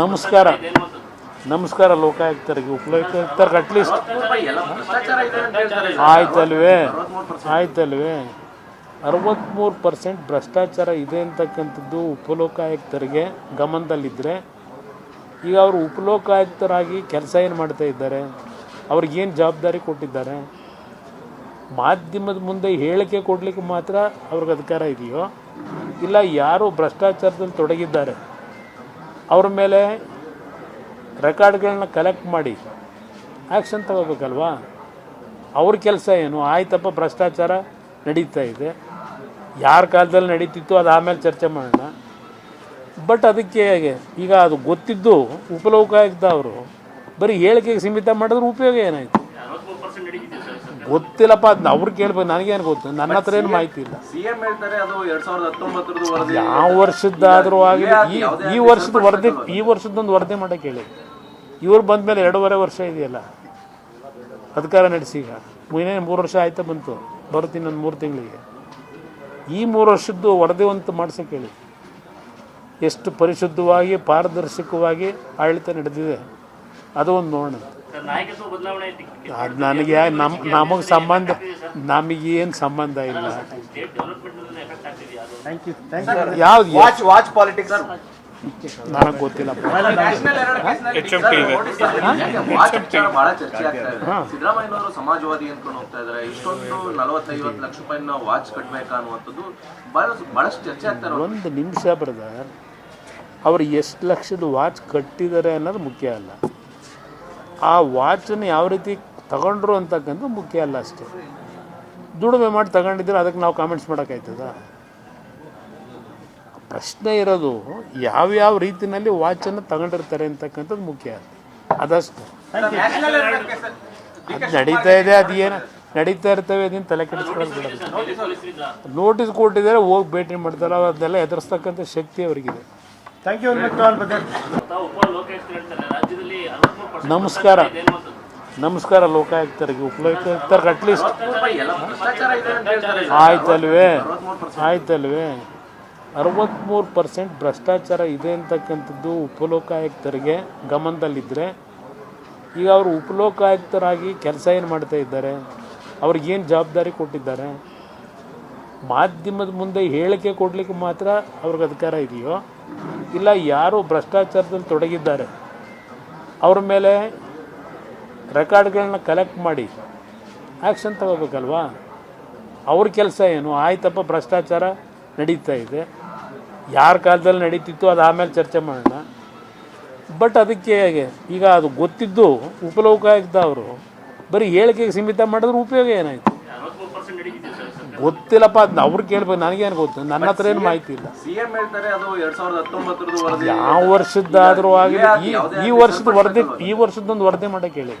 ನಮಸ್ಕಾರ. ನಮಸ್ಕಾರ ಲೋಕಾಯುಕ್ತರಿಗೆ ಉಪಲೋಕಾಯುಕ್ತರಿಗೆ ಅಟ್ಲೀಸ್ಟ್ ಆಯ್ತಲ್ವೇ? ಆಯ್ತಲ್ವೇ? ಅರವತ್ತ್ಮೂರು ಪರ್ಸೆಂಟ್ ಭ್ರಷ್ಟಾಚಾರ ಇದೆ ಅಂತಕ್ಕಂಥದ್ದು ಉಪಲೋಕಾಯುಕ್ತರಿಗೆ ಗಮನದಲ್ಲಿದ್ದರೆ ಈಗ ಅವರು ಉಪಲೋಕಾಯುಕ್ತರಾಗಿ ಕೆಲಸ ಏನು ಮಾಡ್ತಾ ಇದ್ದಾರೆ? ಅವ್ರಿಗೇನು ಜವಾಬ್ದಾರಿ ಕೊಟ್ಟಿದ್ದಾರೆ? ಮಾಧ್ಯಮದ ಮುಂದೆ ಹೇಳಿಕೆ ಕೊಡಲಿಕ್ಕೆ ಮಾತ್ರ ಅವ್ರಿಗೆ ಅಧಿಕಾರ ಇದೆಯೋ? ಇಲ್ಲ, ಯಾರು ಭ್ರಷ್ಟಾಚಾರದಲ್ಲಿ ತೊಡಗಿದ್ದಾರೆ, ಅವ್ರ ಮೇಲೆ ರೆಕಾರ್ಡ್ಗಳನ್ನ ಕಲೆಕ್ಟ್ ಮಾಡಿ ಆ್ಯಕ್ಷನ್ ತಗೋಬೇಕಲ್ವಾ? ಅವ್ರ ಕೆಲಸ ಏನು? ಆಯ್ತಪ್ಪ, ಭ್ರಷ್ಟಾಚಾರ ನಡೀತಾ ಇದೆ. ಯಾರ ಕಾಲದಲ್ಲಿ ನಡೀತಿತ್ತು, ಅದು ಆಮೇಲೆ ಚರ್ಚೆ ಮಾಡೋಣ. ಬಟ್ ಅದಕ್ಕೆ ಈಗ ಅದು ಗೊತ್ತಿದ್ದು ಉಪಲೋಕಾಯುಕ್ತ ಅವರು, ಬರೀ ಹೇಳಿಕೆಗೆ ಸೀಮಿತ ಮಾಡಿದ್ರೆ ಉಪಯೋಗ ಏನಾಯ್ತು? ಗೊತ್ತಿಲ್ಲಪ್ಪ ಅದನ್ನ ಅವ್ರು ಕೇಳ್ಬೇಕು ನನಗೇನು ಗೊತ್ತು? ನನ್ನ ಹತ್ರ ಏನು ಮಾಹಿತಿ ಇಲ್ಲ. ಸಿಎಂ ಹೇಳ್ತಾರೆ ಅದು ಎರಡ್ ಸಾವಿರದ ಹತ್ತೊಂಬತ್ತರದ್ದು ವರದಿ. ಯಾವ ವರ್ಷದ್ದಾದರೂ ಆಗಲಿ ಈ ಈ ವರ್ಷದ ವರದಿ ಈ ವರ್ಷದೊಂದು ವರದಿ ಮಾಡಕ್ಕೆ ಹೇಳಿ ಇವ್ರು ಬಂದ ಮೇಲೆ ಎರಡೂವರೆ ವರ್ಷ ಇದೆಯಲ್ಲ? ಅಧಿಕಾರ ನಡೆಸಿ ಈಗ. ಇನ್ನೇನು ಮೂರು ವರ್ಷ ಆಯ್ತಾ ಬಂತು. ಬರ್ತೀನಿ ಇನ್ನೊಂದು ಮೂರು ತಿಂಗಳಿಗೆ. ಈ ಮೂರು ವರ್ಷದ್ದು ವರದಿ ಅಂತ ಮಾಡ್ಸೋಕೆ ಹೇಳಿ ಎಷ್ಟು ಪರಿಶುದ್ಧವಾಗಿ ಪಾರದರ್ಶಕವಾಗಿ ಆಡಳಿತ ನಡೆದಿದೆ ಅದು ಒಂದು ನೋಡೋಣ ಅದು ನನಗೆ ನಮ್ಮ ನಮಗೆ ಸಂಬಂಧ ನಮಗೇನು ಸಂಬಂಧ ಇಲ್ಲ. ಯಾವ್ದು ವಾಚ್ ವಾಚ್ ಪಾಲಿಟಿಕ್ಸ್ ನನಗೆ ಗೊತ್ತಿಲ್ಲ. ನ್ಯಾಷನಲ್ ಎರಡು ವಾಚ್ ಚರ್ಚೆ ಆಗ್ತಾ ಇದೆ. ಸಿದ್ದರಾಮಯ್ಯನವರು ಸಮಾಜವಾದಿ ಅನ್ಕೊಂಡು ಹೋಗ್ತಾ ಇದಾರೆ ಇಷ್ಟೊಂದು ನಲವತ್ತೈವತ್ತು ಲಕ್ಷ ರೂಪಾಯಿನ ವಾಚ್ ಕಟ್ಬೇಕಾ ಅನ್ನುವಂಥದ್ದು ಬಹಳಷ್ಟು ಚರ್ಚೆ ಆಗ್ತಾರೆ ಒಂದು ನಿಮಿಷ ಬ್ರದರ್ ಅವ್ರು ಎಷ್ಟು ಲಕ್ಷದ ವಾಚ್ ಕಟ್ಟಿದ್ದಾರೆ ಅನ್ನೋದು ಮುಖ್ಯ ಅಲ್ಲ. ಆ ವಾಚನ್ನು ಯಾವ ರೀತಿ ತಗೊಂಡ್ರು ಅಂತಕ್ಕಂಥ ಮುಖ್ಯ ಅಲ್ಲ ಅಷ್ಟೇ. ದುಡಿಮೆ ಮಾಡಿ ತಗೊಂಡಿದ್ರೆ ಅದಕ್ಕೆ ನಾವು ಕಾಮೆಂಟ್ಸ್ ಮಾಡೋಕ್ಕಾಯ್ತದ? ಪ್ರಶ್ನೆ ಇರೋದು ಯಾವ್ಯಾವ ರೀತಿಯಲ್ಲಿ ವಾಚನ್ನು ತಗೊಂಡಿರ್ತಾರೆ ಅಂತಕ್ಕಂಥದ್ದು ಮುಖ್ಯ ಅದಷ್ಟು. ಅದು ನಡೀತಾ ಇದೆ ಅದು ಏನು ನಡೀತಾ ಇರ್ತವೆ ಅದನ್ನು ತಲೆ ಕೆಡಿಸ್ಕೊಳ್ಳೋದು ನೋಟಿಸ್ ಕೊಟ್ಟಿದ್ದಾರೆ ಹೋಗಿ ಭೇಟಿ ಮಾಡ್ತಾರೆ ಅದನ್ನೆಲ್ಲ ಎದುರಿಸ್ತಕ್ಕಂಥ ಶಕ್ತಿ ಅವರಿಗಿದೆ. ನಮಸ್ಕಾರ. ನಮಸ್ಕಾರ ಲೋಕಾಯುಕ್ತರಿಗೆ, ಉಪಲೋಕಾಯುಕ್ತರಿಗೆ ಅಟ್ಲೀಸ್ಟ್ ಆಯ್ತಲ್ವೇ? ಆಯ್ತಲ್ವೇ? ಅರವತ್ತ್ಮೂರು ಪರ್ಸೆಂಟ್ ಭ್ರಷ್ಟಾಚಾರ ಇದೆ ಅಂತಕ್ಕಂಥದ್ದು ಉಪಲೋಕಾಯುಕ್ತರಿಗೆ ಗಮನದಲ್ಲಿದ್ದರೆ ಈಗ ಅವರು ಉಪಲೋಕಾಯುಕ್ತರಾಗಿ ಕೆಲಸ ಏನು ಮಾಡ್ತಾ ಇದ್ದಾರೆ? ಅವ್ರಿಗೇನು ಜವಾಬ್ದಾರಿ ಕೊಟ್ಟಿದ್ದಾರೆ? ಮಾಧ್ಯಮದ ಮುಂದೆ ಹೇಳಿಕೆ ಕೊಡಲಿಕ್ಕೆ ಮಾತ್ರ ಅವ್ರಿಗೆ ಅಧಿಕಾರ ಇದೆಯೋ? ಇಲ್ಲ, ಯಾರು ಭ್ರಷ್ಟಾಚಾರದಲ್ಲಿ ತೊಡಗಿದ್ದಾರೆ, ಅವ್ರ ಮೇಲೆ ರೆಕಾರ್ಡ್ಗಳನ್ನ ಕಲೆಕ್ಟ್ ಮಾಡಿ ಆ್ಯಕ್ಷನ್ ತಗೋಬೇಕಲ್ವಾ? ಅವ್ರ ಕೆಲಸ ಏನು? ಆಯ್ತಪ್ಪ, ಭ್ರಷ್ಟಾಚಾರ ನಡೀತಾ ಇದೆ. ಯಾರ ಕಾಲದಲ್ಲಿ ನಡೀತಿತ್ತು, ಅದು ಆಮೇಲೆ ಚರ್ಚೆ ಮಾಡೋಣ. ಬಟ್ ಅದಕ್ಕೆ ಹೇಗೆ? ಈಗ ಅದು ಗೊತ್ತಿದ್ದು ಉಪಲೋಕಾಯುಕ್ತ ಅವರು. ಬರೀ ಹೇಳಿಕೆಗೆ ಸೀಮಿತ ಮಾಡಿದ್ರೆ ಉಪಯೋಗ ಏನಾಯ್ತು? ಗೊತ್ತಿಲ್ಲಪ್ಪ ಅದನ್ನ ಅವ್ರು ಕೇಳ್ಬೇಕು ನನಗೇನು ಗೊತ್ತು? ನನ್ನ ಹತ್ರ ಏನು ಮಾಹಿತಿ ಇಲ್ಲ. ಸಿಎಂ ಹೇಳ್ತಾರೆ ಅದು ಎರಡ್ ಸಾವಿರದ ಹತ್ತೊಂಬತ್ತರದ್ದು ವರದಿ. ಯಾವ ವರ್ಷದ್ದಾದರೂ ಆಗಲಿ ಈ ಈ ವರ್ಷದ ವರದಿ ಈ ವರ್ಷದೊಂದು ವರದಿ ಮಾಡಕ್ಕೆ ಹೇಳಿ